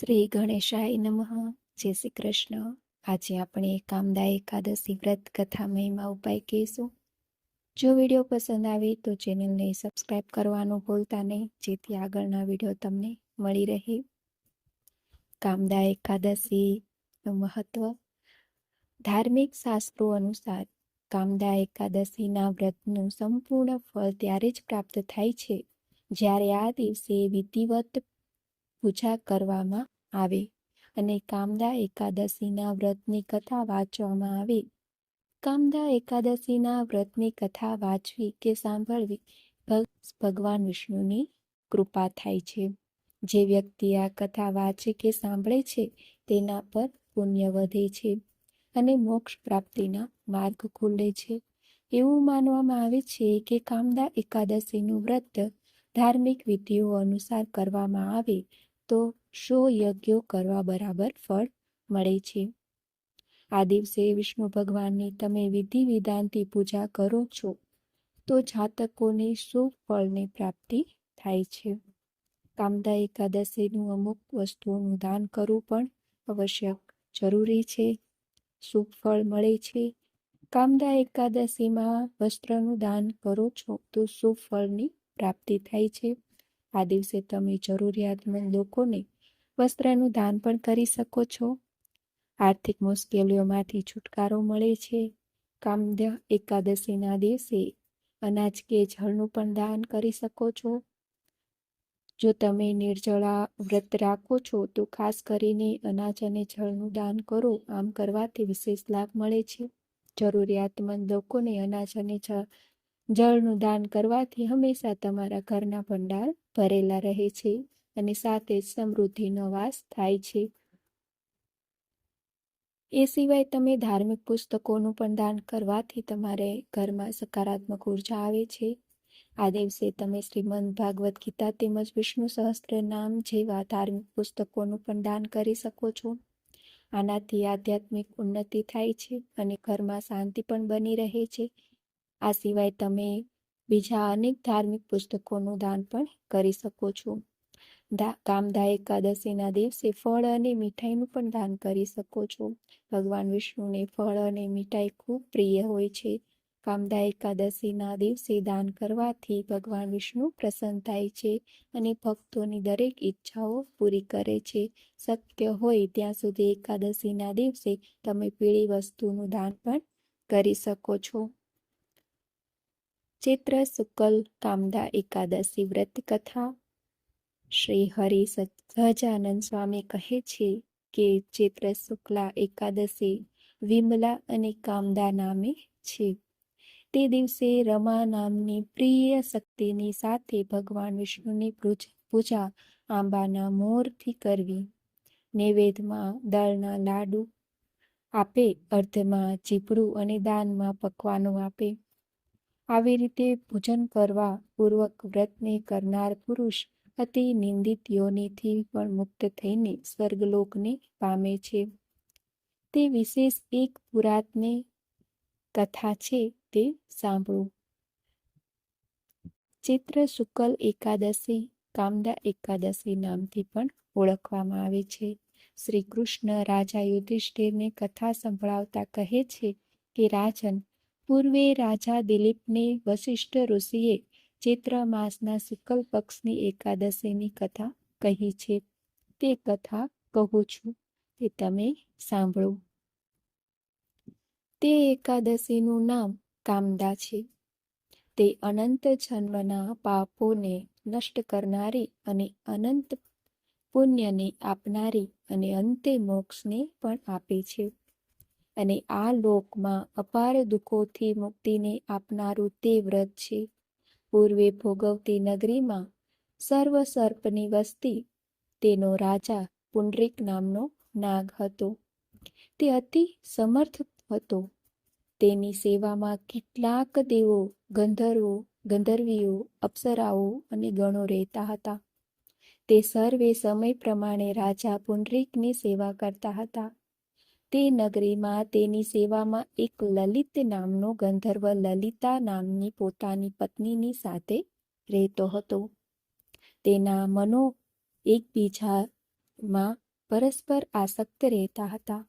શ્રી ગણેશાય નમઃ. જય શ્રી કૃષ્ણ. આજે આપણે કામદા એકાદશી વ્રત કથા મહિમા ઉપાય કહીશું. જો વીડિયો પસંદ આવે તો ચેનલને સબસ્ક્રાઈબ કરવાનું ભૂલતા નહીં. જેથી આગળના વીડિયો તમને મળી રહે. કામદા એકાદશીનું મહત્વ. ધાર્મિક શાસ્ત્રો અનુસાર કામદા એકાદશીના વ્રતનું સંપૂર્ણ ફળ ત્યારે જ પ્રાપ્ત થાય છે. જ્યારે આ દિવસે વિધિવત પૂજા કરવામાં આવે અને કામદા એકાદશીના વ્રતની કથા વાંચવામાં આવે. કામદા એકાદશીના વ્રતની કથા વાંચવી કે સાંભળવી ભગવાન વિષ્ણુની કૃપા થાય છે. જે વ્યક્તિ આ કથા વાંચે કે સાંભળે છે તેના પર પુણ્ય વધે છે અને મોક્ષ પ્રાપ્તિના માર્ગ ખુલે છે. એવું માનવામાં આવે છે કે કામદા એકાદશીનું વ્રત ધાર્મિક વિધિઓ અનુસાર કરવામાં આવે તો શો યજ્ઞો કરવા બરાબર ફળ મળે છે? આ દિવસે વિષ્ણુ ભગવાનની તમે વિધિ વિધાનથી પૂજા કરો છો, તો જાતકોને શુભ ફળની પ્રાપ્તિ થાય છે? કામદા એકાદશીનું અમુક વસ્તુઓનું દાન કરવું પણ આવશ્યક જરૂરી છે. શુભ ફળ મળે છે. કામદા એકાદશીમાં વસ્ત્રનું દાન કરો છો, તો શુભ ફળની પ્રાપ્તિ થાય છે. આ દિવસે તમે જરૂરિયાતમંદ લોકોને વસ્ત્રનું દાન પણ કરી શકો છો. આર્થિક મુશ્કેલીઓમાંથી છુટકારો મળે છે. કામધ્ય એકાદશીના દિવસે અનાજ કે જળનું પણ દાન કરી શકો છો. જો તમે નિર્જળા વ્રત રાખો છો, તો ખાસ કરીને અનાજ અને જળનું દાન કરો. આમ કરવાથી વિશેષ લાભ મળે છે. જરૂરિયાતમંદ લોકોને અનાજ અને જળનું દાન કરવાથી હંમેશા તમારા ઘરના ભંડાર ભરેલા રહે છે અને સાથે જ સમૃદ્ધિનો વાસ થાય છે. એ સિવાય તમે ધાર્મિક પુસ્તકોનું પણ દાન કરવાથી તમારે ઘરમાં સકારાત્મક ઊર્જા આવે છે. આ દિવસે તમે શ્રીમદ ભાગવત ગીતા તેમજ વિષ્ણુ સહસ્ત્ર નામ જેવા ધાર્મિક પુસ્તકોનું પણ દાન કરી શકો છો. આનાથી આધ્યાત્મિક ઉન્નતિ થાય છે અને ઘરમાં શાંતિ પણ બની રહે છે. આ સિવાય તમે બીજા અનેક ધાર્મિક પુસ્તકોનું દાન પણ કરી શકો છો. કામદા એકાદશીના દિવસે ફળ અને મીઠાઈનું પણ દાન કરી શકો છો. ભગવાન વિષ્ણુને ફળ અને મીઠાઈ ખૂબ પ્રિય હોય છે. કામદા એકાદશીના દિવસે દાન કરવાથી ભગવાન વિષ્ણુ પ્રસન્ન થાય છે અને ભક્તોની દરેક ઈચ્છાઓ પૂરી કરે છે. શક્ય હોય ત્યાં સુધી એકાદશીના દિવસે તમે પીળી વસ્તુનું દાન પણ કરી શકો છો. ચૈત્ર શુકલ કામદા એકાદશી વ્રત કથા. શ્રી હરિ સહજાનંદ સ્વામી કહે છે કે ચૈત્ર શુક્લા એકાદશી વિમલા અને કામદા નામે છે. તે દિવસે રમા નામની પ્રિય શક્તિની સાથે ભગવાન વિષ્ણુની પૂજા આંબાના મોરથી કરવી. નૈવેદ્યમાં દાળના લાડુ આપે, અર્ધમાં ચીપડું અને દાનમાં પકવાનો આપે. આવી રીતે ભોજન કરવા પૂર્વક વ્રતને કરનાર પુરુષ અતિ નિંદિત યોનિથી પણ મુક્ત થઈને સ્વર્ગલોકને પામે છે. તે વિશેષ એક પુરાતને કથા છે તે સાંભળો. ચૈત્ર શુકલ એકાદશી, કામદા એકાદશી નામથી પણ ઓળખવામાં આવે છે. શ્રી કૃષ્ણ રાજા યુધિષ્ઠિરને કથા સંભળાવતા કહે છે કે, રાજન પૂર્વે રાજા દિલીપને વશિષ્ઠ ઋષિએ ચૈત્ર માસના શુક્લ પક્ષની એકાદશીની કથા કહી છે. તે કથા કહું છું તે તમે સાંભળો. તે એકાદશીનું નામ કામદા છે. તે અનંત જન્મના પાપોને નષ્ટ કરનારી અને અનંત પુણ્યને આપનારી અને અંતે મોક્ષને પણ આપે છે. અને આ લોકમાં અપાર દુઃખોથી મુક્તિને આપનારું તે વ્રત છે. પૂર્વે ભોગવતી નગરીમાં સર્વ સર્પની વસ્તી તેનો રાજા પુંડરીક નામનો નાગ હતો. તે અતિ સમર્થ હતો. તેની સેવામાં કેટલાક દેવો, ગંધર્વો, ગંધર્વીઓ, અપ્સરાઓ અને ગણો રહેતા હતા. તે સર્વે સમય પ્રમાણે રાજા પુંડરીકની સેવા કરતા હતા. તે નગરીમાં તેની સેવામાં એક લલિત નામનો ગંધર્વ લલિતા નામની પોતાની પત્નીની સાથે રહેતો હતો. તેના મનો એકબીજામાં પરસ્પર આસક્ત રહેતા હતા.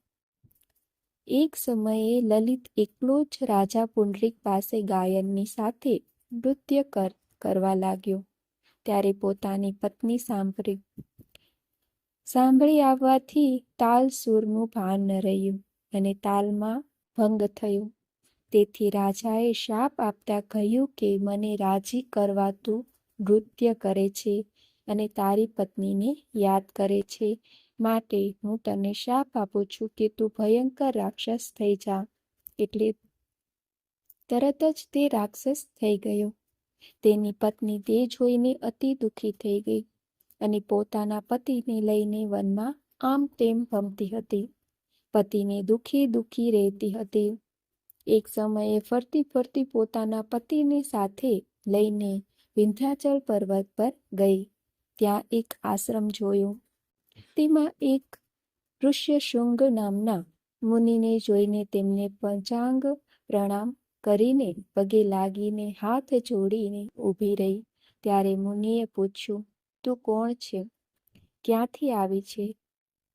એક સમયે લલિત એકલો જ રાજા પુંડરીક પાસે ગાયનની સાથે નૃત્ય કર, કરવા લાગ્યો. ત્યારે પોતાની પત્ની સાંભળી સાંભળી આવવાથી તાલ સૂરનું ભાન ન રહ્યું અને તાલમાં ભંગ થયો. તેથી રાજાએ શાપ આપતા કહ્યું કે, મને રાજી કરવા તું નૃત્ય કરે છે અને તારી પત્નીને યાદ કરે છે. માટે હું તને શાપ આપું છું કે તું ભયંકર રાક્ષસ થઈ જા. એટલે તરત જ તે રાક્ષસ થઈ ગયો. તેની પત્ની તે જોઈને અતિ દુઃખી થઈ ગઈ. અને પોતાના પતિને લઈને વનમાં આમ તેમ ભમતી હતી. પતિને દુઃખી દુઃખી રહેતી હતી. એક સમયે ફરતી ફરતી પોતાના પતિને સાથે લઈને વિંધ્યાચલ પર્વત પર ગઈ. ત્યાં એક આશ્રમ જોયો. તેમાં એક ઋષ્યશૃંગ નામના મુનિને જોઈને તેમને પંચાંગ પ્રણામ કરીને પગે લાગીને હાથ જોડીને ઊભી રહી. ત્યારે મુનિએ પૂછ્યું તું કોણ છે? ક્યાંથી આવી છે?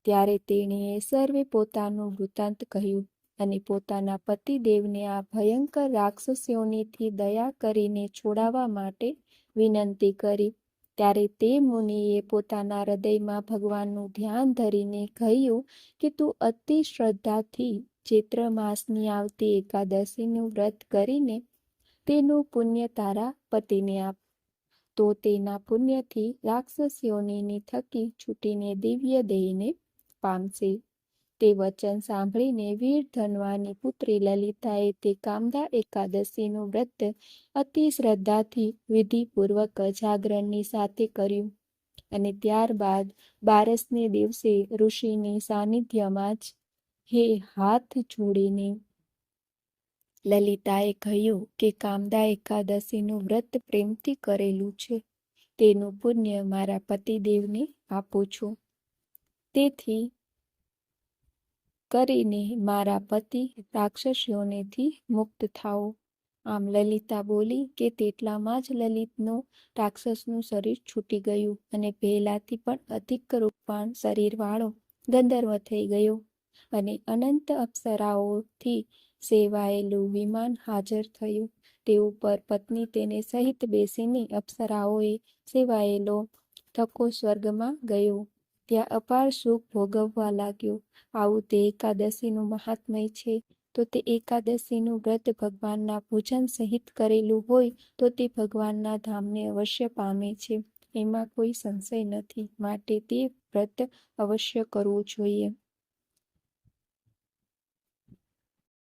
ત્યારે તેણીએ સર્વે પોતાનું વૃત્તાંત કહ્યું અને પોતાના પતિદેવને આ ભયંકર રાક્ષસીઓનીથી દયા કરીને છોડાવવા માટે વિનંતી કરી. ત્યારે તે મુનિએ પોતાના હૃદયમાં ભગવાનનું ધ્યાન ધરીને કહ્યું કે તું અતિ શ્રદ્ધાથી ચૈત્ર માસની આવતી એકાદશીનું વ્રત કરીને તેનું પુણ્ય તારા પતિને આપ તો તેના પુણ્યથી રાક્ષસીઓની થકી છૂટીને દિવ્ય દેહને પામશે. તે વચન સાંભળીને વીર ધનવાની પુત્રી લલિતાએ તે કામદા એકાદશીનું વ્રત અતિ શ્રદ્ધાથી વિધિપૂર્વક જાગરણની સાથે કર્યું અને ત્યારબાદ બારસને દિવસે ઋષિની સાનિધ્યમાં જ હે હાથ જોડીને લલિતાએ કહ્યું કે કામદા એકાદશીનું વ્રત પ્રેમથી કરેલું છે. તેનું પુણ્ય મારા પતિદેવને આપું છું. તેથી કરીને મારા પતિ રાક્ષસીઓનેથી મુક્ત થાઓ. આમ લલિતા બોલી કે તેટલામાં જ લલિતનું રાક્ષસનું શરીર છૂટી ગયું અને પહેલાથી પણ અધિક રૂપવાન શરીરવાળો ગંધર્વ થઈ ગયો અને અનંત અપ્સરાઓથી સેવાયેલું વિમાન હાજર થયું. તે ઉપર પત્ની તેને સહિત બેસીને અપ્સરાઓએ સેવાયેલો થકો સ્વર્ગમાં ગયો. ત્યાં અપાર સુખ ભોગવવા લાગ્યો. આવું તે એકાદશીનું મહાત્મય છે. તો તે એકાદશીનું વ્રત ભગવાનના પૂજન સહિત કરેલું હોય તો તે ભગવાનના ધામને અવશ્ય પામે છે. એમાં કોઈ સંશય નથી. માટે તે વ્રત અવશ્ય કરવું જોઈએ.